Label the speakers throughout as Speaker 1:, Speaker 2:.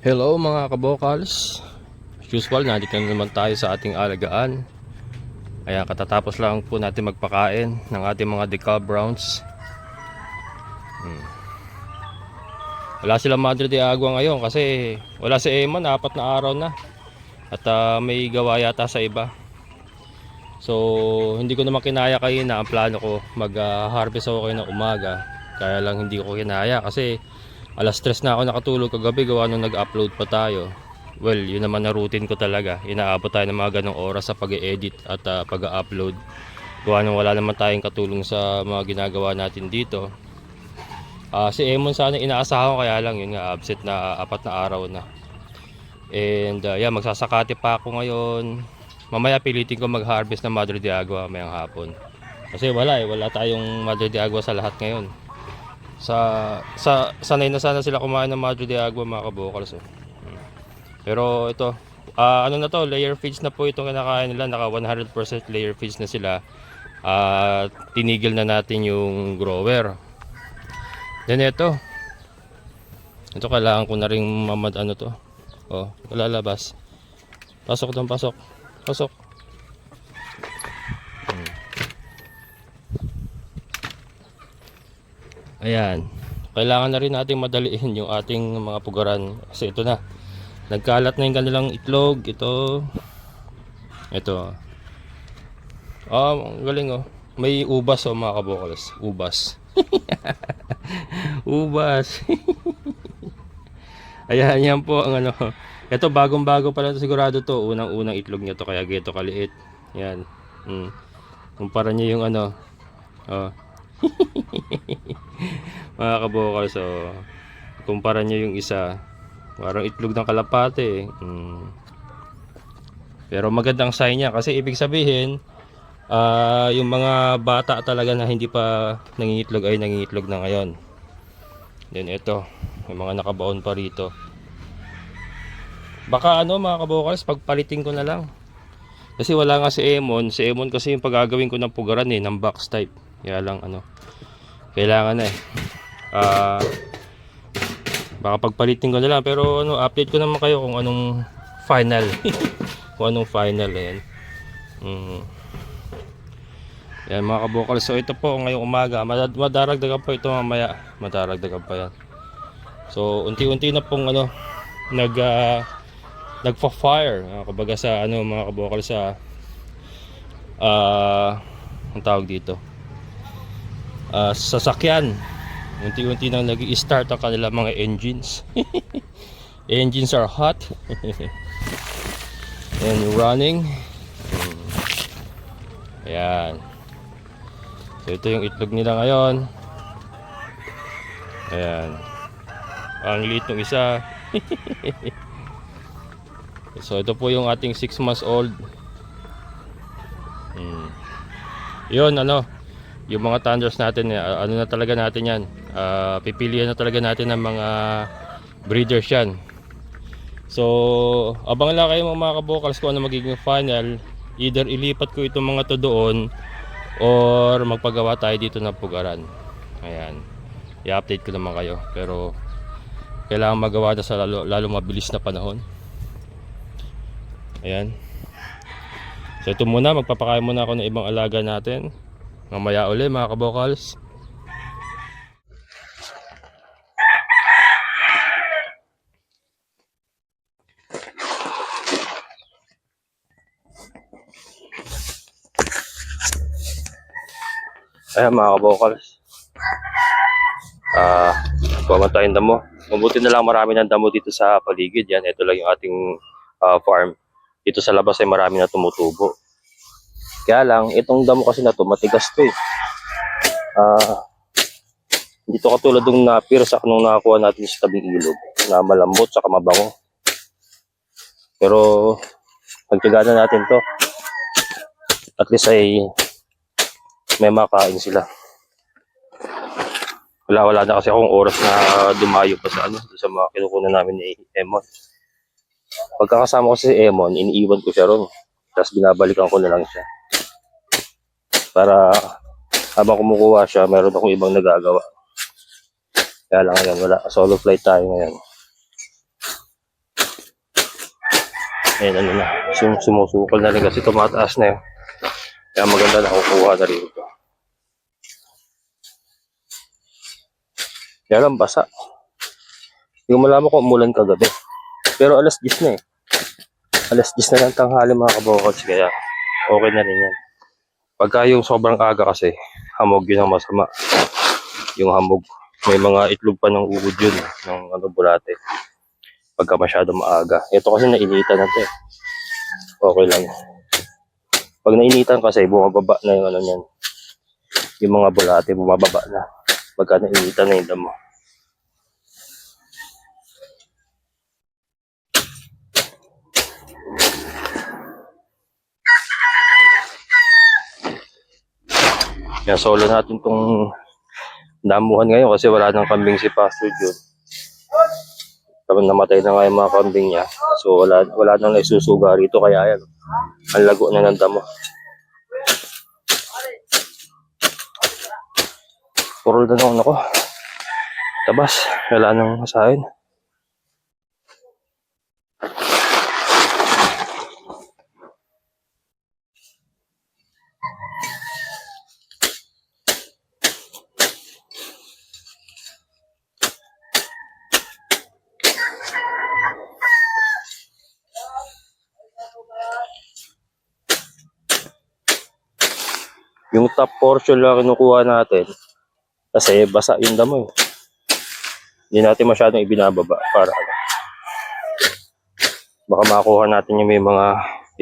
Speaker 1: Hello mga kabokals. As usual, nandito na naman tayo sa ating alagaan. Ayan, katatapos lang po natin magpakain ng ating mga decal browns. Hmm. Wala silang Madre de Agua ngayon kasi wala si Eman, apat na araw na. At ah, may gawa yata sa iba. So, hindi ko naman kinaya kayo na ang plano ko mag-harvest ako kayo ng umaga. Kaya lang hindi ko kinaya kasi alas stress na ako nakatulog kagabi gawa nung nag-upload pa tayo. Well, yun naman na routine ko talaga. Inaabot tayo ng mga ganong oras sa pag-edit at ah, pag-upload. Gawa nung wala naman tayong katulong sa mga ginagawa natin dito. Ah, si Emon sana inaasahan ko kaya lang yun nga absent na apat na araw na. And uh, yeah, magsasakati pa ako ngayon. Mamaya pilitin ko mag-harvest ng Madre de Agua mayang hapon. Kasi wala eh, wala tayong Madre de Agua sa lahat ngayon sa sa sanay na sana sila kumain ng Madre de Agua mga kabokals. Hmm. Pero ito, ah, ano na to, layer feeds na po itong kinakain nila, naka 100% layer feeds na sila. At tinigil na natin yung grower. Then ito. Ito kailangan ko na ring mamad ano to. Oh, lalabas. Pasok doon, pasok. Pasok. Ayan. Kailangan na rin natin madaliin yung ating mga pugaran. Kasi ito na. Nagkalat na yung kanilang itlog. Ito. Ito. Ang galing oh. May ubas oh mga kabokals. Ubas. ubas. Ayan, yan po ang ano. Ito bagong bago pa lang sigurado to. Unang unang itlog niya to kaya gito kaliit. Yan. Mm. Kumpara niyo yung ano. Oh. mga kabokal so kumpara nyo yung isa. Parang itlog ng kalapate eh. mm. pero magandang sign niya kasi ibig sabihin ah yung mga bata talaga na hindi pa nangingitlog ay nangingitlog na ngayon. Then ito may mga nakabaon pa rito. Baka ano mga kabokals pagpalitin ko na lang. Kasi wala nga si Emon. Si Emon kasi yung pagagawin ko ng pugaran eh ng box type kaya lang ano kailangan na eh. Ah baka pagpalitin ko na lang. Pero ano update ko naman kayo kung anong final. Kung anong final ayan. Mm. yan mga kabukal so ito po ngayong umaga. Mad- madaragdagan pa ito mamaya. Madaragdagan pa yan. So unti-unti na pong ano nag ah, nagfa-fire ah, kumbaga sa ano mga kabukal sa ah ang tawag dito ah, sasakyan. Unti-unti nang nag start ang kanilang mga engines. Engines are hot. And running. Ayan. So ito yung itlog nila ngayon. Ayan. Ang liit ng isa. So ito po yung ating 6 months old. Hmm. yun ano yung mga thunders natin eh, ano na talaga natin yan? Ah, pipilian na talaga natin ng mga breeders yan. So abang lang kayo mga kabokals kung ano magiging final. Either ilipat ko itong mga to doon or magpagawa tayo dito ng pugaran. Ayan. I-update ko naman kayo. Pero kailangan magawa na sa lalo, lalo mabilis na panahon. Ayan. So ito muna. Magpapakain muna ako ng ibang alaga natin mamaya uli mga kabokals Ayan mga kabokals. Ah, uh, tayong damo. Mabuti na lang marami ng damo dito sa paligid. Yan, ito lang yung ating ah, farm. Dito sa labas ay marami na tumutubo. Kaya lang, itong damo kasi na to, matigas to eh. Ah, dito katulad ng napir sa nung nakakuha natin sa tabing ilog na malambot sa mabango. Pero pagtyagaan na natin to. At least ay may makain sila. Wala wala na kasi akong oras na dumayo pa sa ano sa mga kinukunan namin ni Emon. Pagkakasama ko si Emon, iniiwan ko siya ron. Tapos binabalikan ko na lang siya. Para habang kumukuha siya, meron akong ibang nagagawa. Kaya lang ngayon, wala. Solo flight tayo ngayon. Ayan, ano na. Sum sumusukol na rin kasi tumataas na yun. Kaya maganda na kukuha na rin ito. Kaya lang basa. Hindi ko malaman kung umulan kagabi. Pero alas 10 na eh. Alas 10 na lang tanghali mga kabokals. Kaya okay na rin yan. Pagka yung sobrang aga kasi, hamog yun ang masama. Yung hamog. May mga itlog pa ng uod yun. Ng ano, bulate. Pagka masyado maaga. Ito kasi nainitan na to eh. Okay lang. Pag nainitan kasi, bumababa na yung ano niyan. Yung mga bulate, bumababa na. Pagka nainitan na yung damo. Kaya solo natin tong damuhan ngayon kasi wala nang kambing si Pastor John. Tapos namatay na nga yung mga kambing niya. So wala, wala nang naisusuga rito kaya yan. Ang lago na ng damo. Puro na naman ako. Tabas. Wala nang masahin. Yung top portion lang kinukuha natin. Kasi basa yung damo eh. Hindi natin masyadong ibinababa para ano. Baka makuha natin yung may mga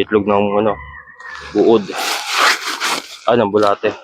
Speaker 1: itlog ng ano, buod. Ah, ng bulate.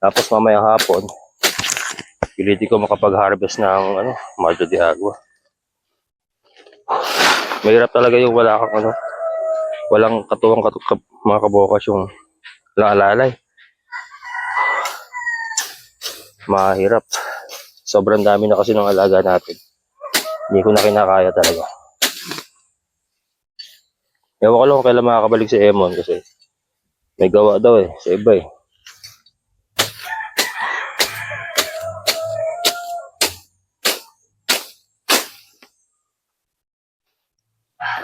Speaker 1: Tapos mamayang hapon, pilitin ko makapag-harvest ng ano, Madre de Agua. Mahirap talaga yung wala kang ano, walang katuwang katu kap- mga kabokas yung naalalay. Mahirap. Sobrang dami na kasi ng alaga natin. Hindi ko na kinakaya talaga. Ewan ko lang kung kailan makakabalik si Emon kasi may gawa daw eh, sa iba eh. Kaya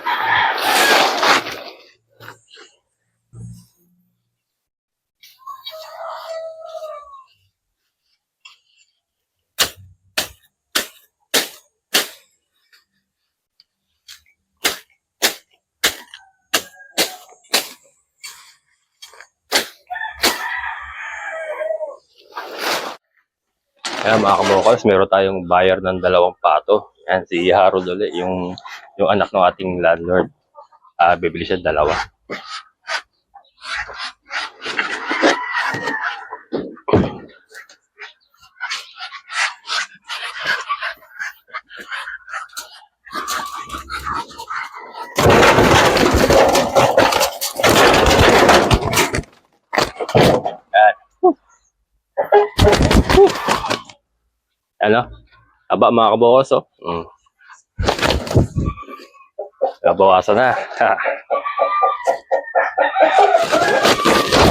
Speaker 1: mga kamokals, meron tayong buyer ng dalawang pato. Yan, si Harold ulit, yung, yung anak ng ating landlord. Ah, bibili siya dalawa. Ano? Aba mga kabokos, oh. Mm. Nabawasan na. Ha.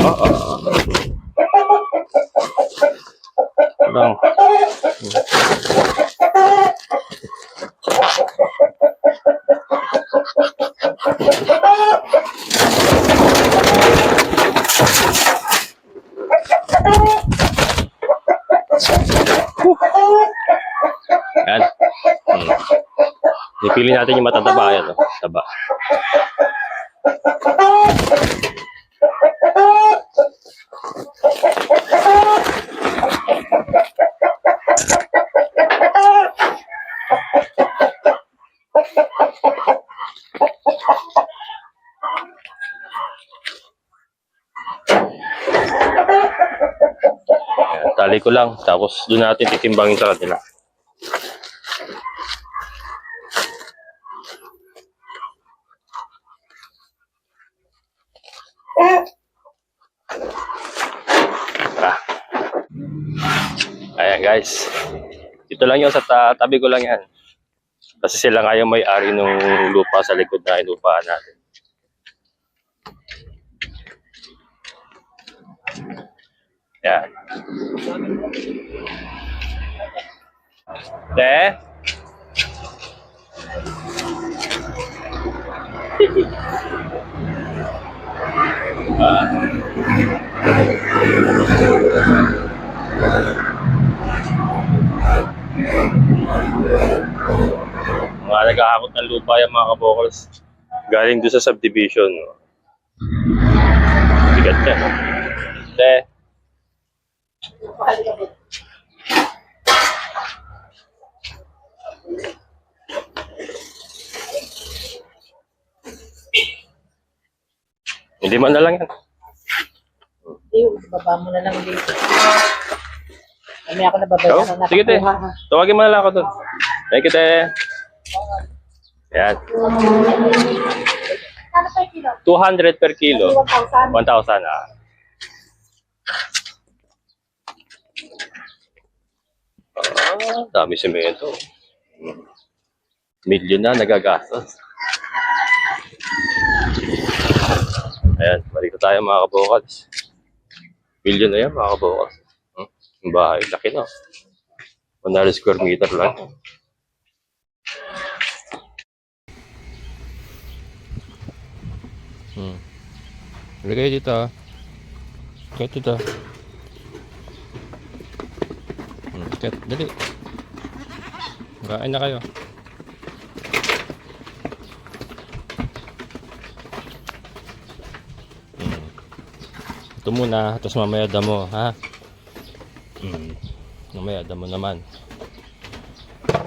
Speaker 1: Oh, oh. Hmm. Ipili natin yung matataba yan, oh tali ko lang tapos doon natin titimbangin sa kanila. Dito lang yun sa ta- tabi ko lang yan. Kasi sila nga yung may-ari ng lupa sa likod na inupaan natin. Yan. Te? Mga naghahakot ng lupa yung mga kabokals. Galing doon sa subdivision. No? Bigat yan. no? Te? Hindi man na lang yan.
Speaker 2: Hindi, baba mo na lang dito. Kami ako nababayaran
Speaker 1: Oh,
Speaker 2: na
Speaker 1: sige, te. Tawagin mo na lang ako doon. Thank you, te. Yan. 200 per kilo.
Speaker 2: 1,000.
Speaker 1: 1,000 ah. Ah, dami semento. Milyon na nagagastos. Ayan, marito tayo mga kabokals. Milyon na yan mga kabokals. Bahay, laki na. 100 square meter lang. Hmm. Kayo dito ah. Kayo dito. Hmm, dali. Kain na kayo. Hmm. Ito muna, tapos mamaya damo, ha? Hmm. Mamaya damo naman.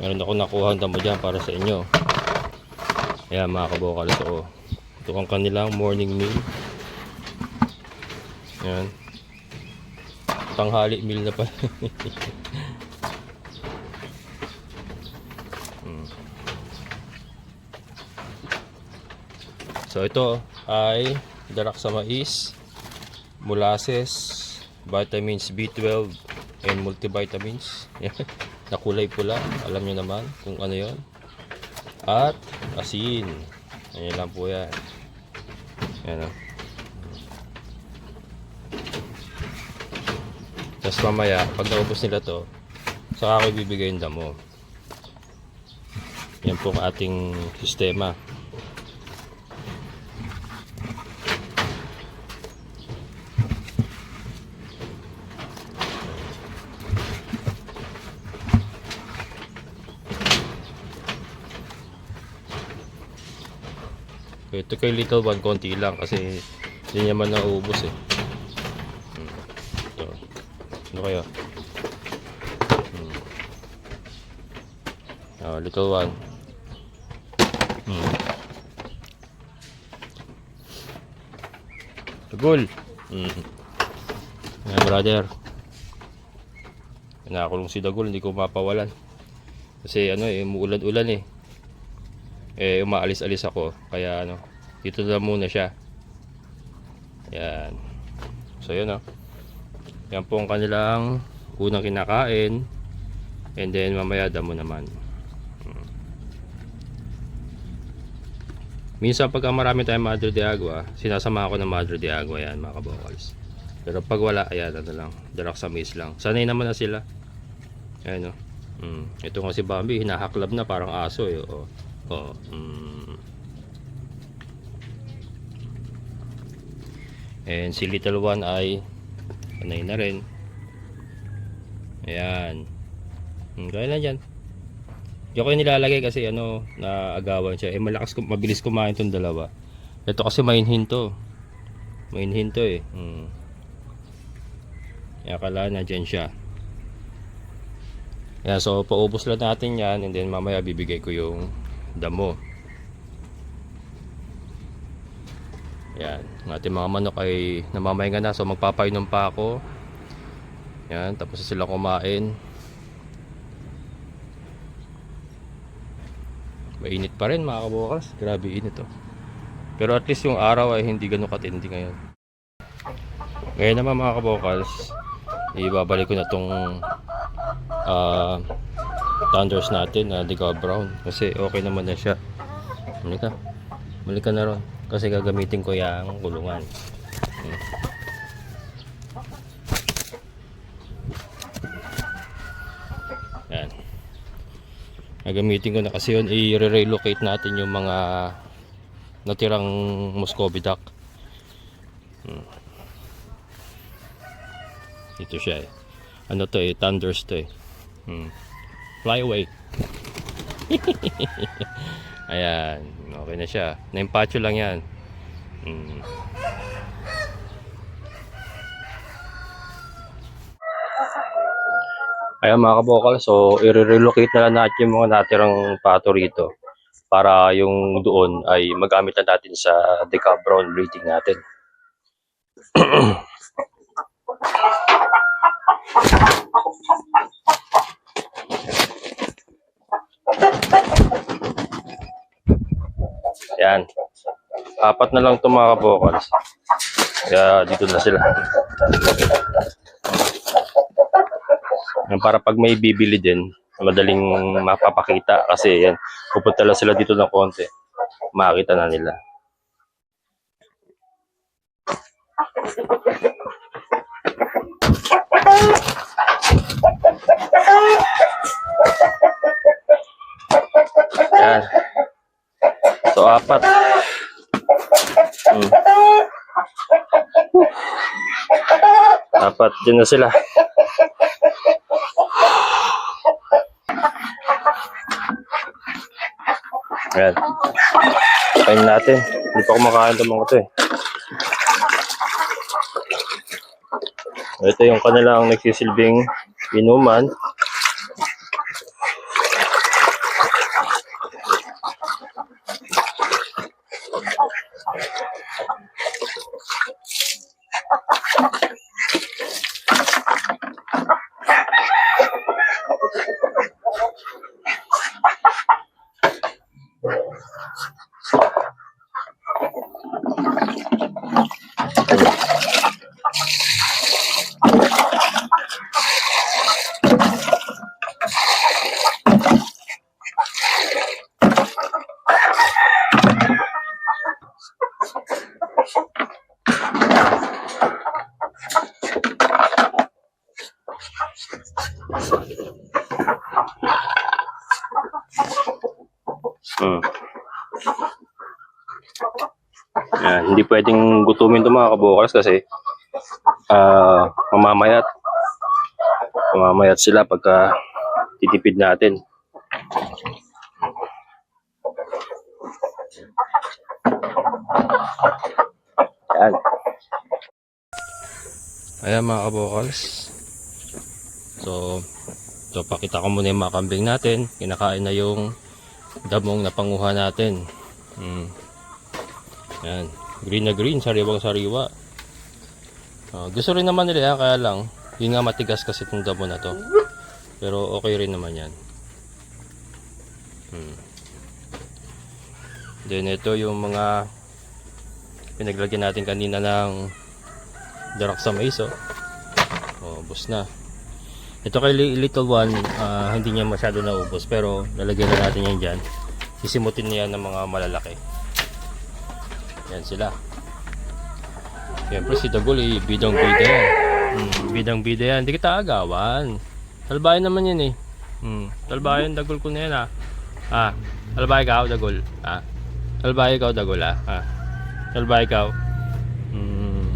Speaker 1: Meron ako nakuha ang damo dyan para sa inyo. Ayan mga kabokal, ito. Ito ang kanilang morning meal. Ayan. Tanghali meal na pa. Hmm. So ito ay darak sa mais, molasses, vitamins B12, and multivitamins. Yan. Na kulay pula. Alam nyo naman kung ano yon. At asin. Ayan lang po yan. Ayan o. Tapos mamaya, pag naubos nila to, saka ako ibibigay yung damo. Yan po ang ating sistema. Ito kay Little One, konti lang kasi hindi naman nauubos eh. Hmm. Ito. Ano kaya? Hmm. Ah, Little One. Hmm. Tagol. Hmm. Ayan, brother. Nakakulong si Dagol, hindi ko mapawalan. Kasi ano eh, umuulan-ulan eh eh umaalis-alis ako kaya ano dito na muna siya yan so yun oh yan po ang kanilang unang kinakain and then mamaya damo naman Hmm. minsan pagka marami tayong Madre de Agua sinasama ako ng Madre de Agua yan mga kabokals pero pag wala ayan ano lang Daraxamis lang sanay naman na sila ayan oh Mm. Ito nga si Bambi, hinahaklab na parang aso eh. Oh. Oh. Mm. And si little one ay sanay na rin. Ayan. Hmm, kaya na dyan. Hindi ko nilalagay kasi ano, naagawan siya. Eh malakas, mabilis kumain tong dalawa. Ito kasi mainhin to. Mainhin to eh. Hmm. Kaya kala na dyan siya. Yan, so paubos lang natin yan and then mamaya bibigay ko yung damo. Yan, ang ating mga manok ay namamahinga na so magpapainom pa ako. Yan, tapos sila kumain. Mainit pa rin mga kabukas. Grabe init oh. Pero at least yung araw ay hindi ganun katindi ngayon. Ngayon naman mga kabokals, ibabalik ko na tong ah, thunders natin na Decal Brown kasi okay naman na siya. Muli ka. Muli ka na ron. Kasi gagamitin ko yung kulungan. Hmm. Yan. Gagamitin ko na kasi yun, i-relocate natin yung mga natirang Muscovy duck. Hmm. Ito siya eh. Ano to eh, thunders to eh. Hmm. Fly away. Ayan, okay na siya. Naimpacho lang yan. Hmm. Ayan mga kabokal, so i-relocate na lang natin yung mga natirang pato rito para yung doon ay magamit na natin sa Deca Brown breeding natin. Yan. Apat na lang itong mga kabokals. Kaya dito na sila. Para pag may bibili din, madaling mapapakita kasi yan, pupunta lang sila dito ng konti. Makita na nila. Yan. So, apat. Hmm. Apat. Diyan na sila. Ayan. Kain natin. Hindi pa kumakain ng mga to eh. Ito yung kanilang nagsisilbing inuman. Hmm. Yan, hindi pwedeng gutumin ito mga kabukals kasi ah mamamayat. Mamamayat sila pagka titipid natin. Yan. Ayan mga kabukals. So, so pakita ko muna yung mga kambing natin. Kinakain na yung damong napanguha natin. Mm. Yan. Green na green, sariwang sariwa. Ah, gusto rin naman nila kaya lang, yun nga matigas kasi itong damo na to. Pero okay rin naman yan. Hmm. Then ito yung mga pinaglagyan natin kanina ng darak sa mais oh. Oh, bus na. Ito kay li- little one, ah, hindi niya masyado naubos pero lalagyan na natin yan dyan. Sisimutin niya ng mga malalaki. Yan sila. Siyempre si Dagol eh, bidang bida yan. Hmm, bidang bida yan. Hindi kita agawan. Talbayan naman yan eh. Hmm, talbayan Dagol ko na yan ah. Ah, talbay ikaw Dagol. Ah. Talbay ikaw Dagol ah. Ah. Talbay ikaw. Hmm.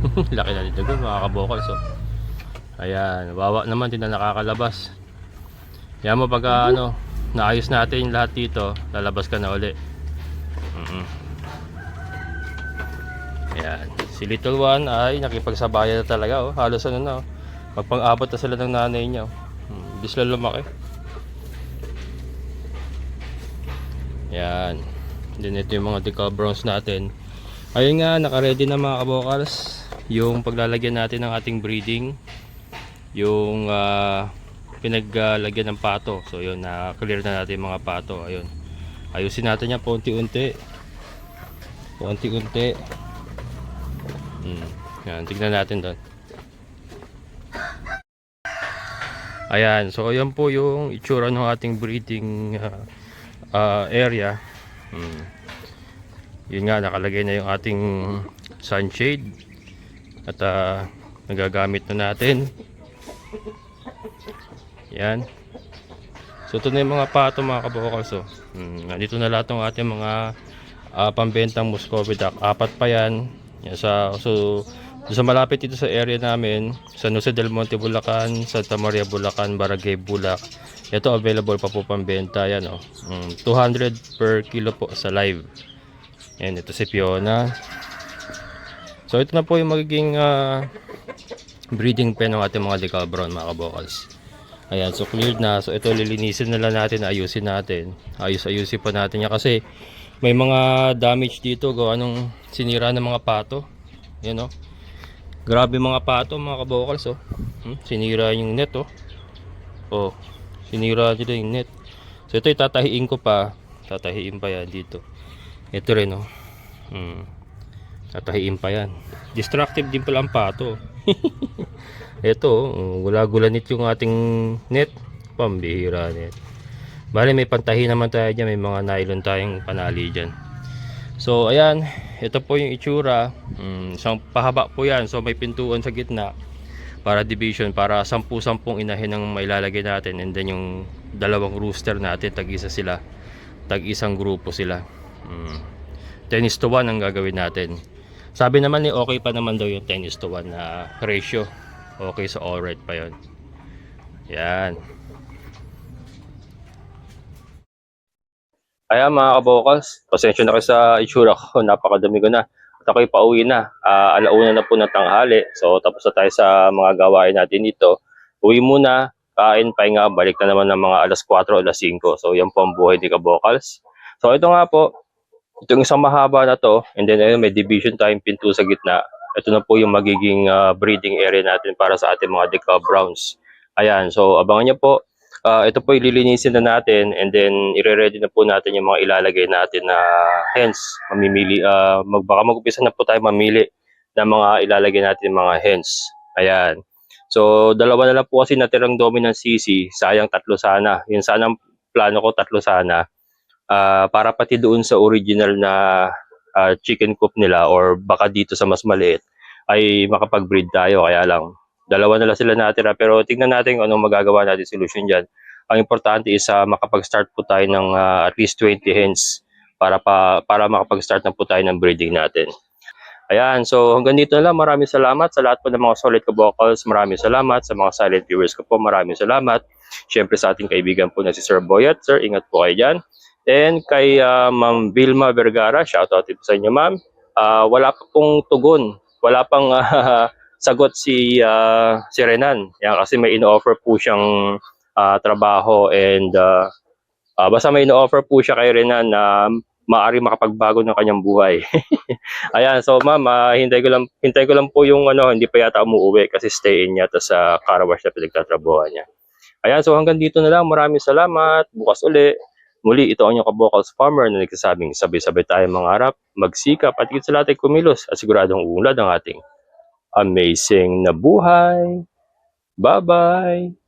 Speaker 1: Laki na ni Dagol mga kabokal so. Ayan, wawa naman din na nakakalabas. Yan mo pag ano, naayos natin lahat dito, lalabas ka na uli. Mm Ayan, si little one ay nakipagsabayan na talaga oh. Halos ano na oh. Magpang-abot na sila ng nanay niya. Oh. Hmm, Bis lang lumaki. Yan. Then ito yung mga decal browns natin. Ayun nga, naka-ready na mga kabokals. Yung paglalagyan natin ng ating breeding yung ah, pinaglagyan ng pato. So yun, na-clear na natin mga pato. Ayun. Ayusin natin yan paunti-unti. Paunti-unti. Hmm. Yan, tignan natin doon. Ayan, so ayan po yung itsura ng ating breeding ah, ah, area. Hmm. Yun nga, nakalagay na yung ating sunshade. At ah, nagagamit na natin. Yan. So ito na yung mga pato mga kabokals. Oh. Hmm, nandito na lahat ng ating mga ah, pambentang Muscovy duck. Apat pa yan. yan sa, so sa malapit dito sa area namin, San Jose del Monte, Bulacan, Santa Maria, Bulacan, Barangay, Bulac. Ito available pa po pambenta yan oh. Mm, 200 per kilo po sa live. Yan, ito si Fiona. So ito na po yung magiging ah, breeding pen ng ating mga decal brown mga kabokals. Ayan, so cleared na. So ito lilinisin na lang natin, ayusin natin. Ayus-ayusin pa natin yan kasi may mga damage dito gawa nung sinira ng mga pato. Yan oh. Grabe mga pato mga kabokals oh. Hmm, sinira yung net oh. Oh, sinira nila yung net. So ito itatahiin ko pa. Tatahiin pa yan dito. Ito rin oh. Hmm. Tatahiin pa yan. Destructive din pala ang pato. ito gula-gulanit yung ating net. Pambihira net. Bale may pantahi naman tayo dyan. May mga nylon tayong panali dyan. So ayan, ito po yung itsura. Mm, isang pahaba po yan. So may pintuan sa gitna para division para 10-10 inahin ang mailalagay natin and then yung dalawang rooster natin tag-isa sila. Tag-isang grupo sila. Mm. 10 is to 1 ang gagawin natin. Sabi naman ni okay pa naman daw yung 10 is to 1 na ratio. Okay so alright pa yon. Yan. Kaya mga kabokals, pasensya na kayo sa itsura ko, napakadami ko na. At ako'y pauwi na, Ah, alauna na po ng tanghali. So tapos na tayo sa mga gawain natin dito. Uwi muna, kain, pahinga, balik na naman ng mga alas 4 o alas 5. So yan po ang buhay ni kabokals. So ito nga po, itong isang mahaba na to, and then ayun, may division tayong pinto sa gitna. Ito na po yung magiging ah, breeding area natin para sa ating mga decal browns. Ayan, so abangan nyo po. Ah, ito po ililinisin na natin and then ire-ready na po natin yung mga ilalagay natin na hens. Mamimili, ah, mag, baka mag-upisa na po tayo mamili ng mga ilalagay natin mga hens. Ayan. So, dalawa na lang po kasi natirang dominant CC. Sayang tatlo sana. Yun sana plano ko, tatlo sana. Ah, para pati doon sa original na ah, chicken coop nila or baka dito sa mas maliit ay makapag-breed tayo. Kaya lang, dalawa na lang sila natira. Pero tingnan natin anong magagawa natin solution dyan. Ang importante is ah, makapag-start po tayo ng ah, at least 20 hens para pa para makapag-start na po tayo ng breeding natin. Ayan, so hanggang dito na lang. Maraming salamat sa lahat po ng mga solid ka-vocals. Maraming salamat sa mga silent viewers ko po. Maraming salamat. Siyempre sa ating kaibigan po na si Sir Boyet. Sir, ingat po kayo dyan. And kay ah, Ma'am Vilma Vergara, shoutout din po sa inyo ma'am. Ah, wala pa pong tugon. Wala pang ah, sagot si ah, si Renan. Yan, kasi may in-offer po siyang ah, trabaho and ah, ah, basta may in-offer po siya kay Renan na maaari makapagbago ng kanyang buhay. Ayan, so ma'am, ah, hintay ko lang hintay ko lang po yung ano, hindi pa yata umuwi kasi stay in yata sa Karawash na pinagtatrabuhan niya. Ayan, so hanggang dito na lang. Maraming salamat. Bukas uli. Muli, ito ang inyong kabokals farmer na nagsasabing sabay-sabay tayo mangarap, magsikap at higit sa lahat ay kumilos at siguradong uunlad ang ating amazing na buhay. Bye-bye!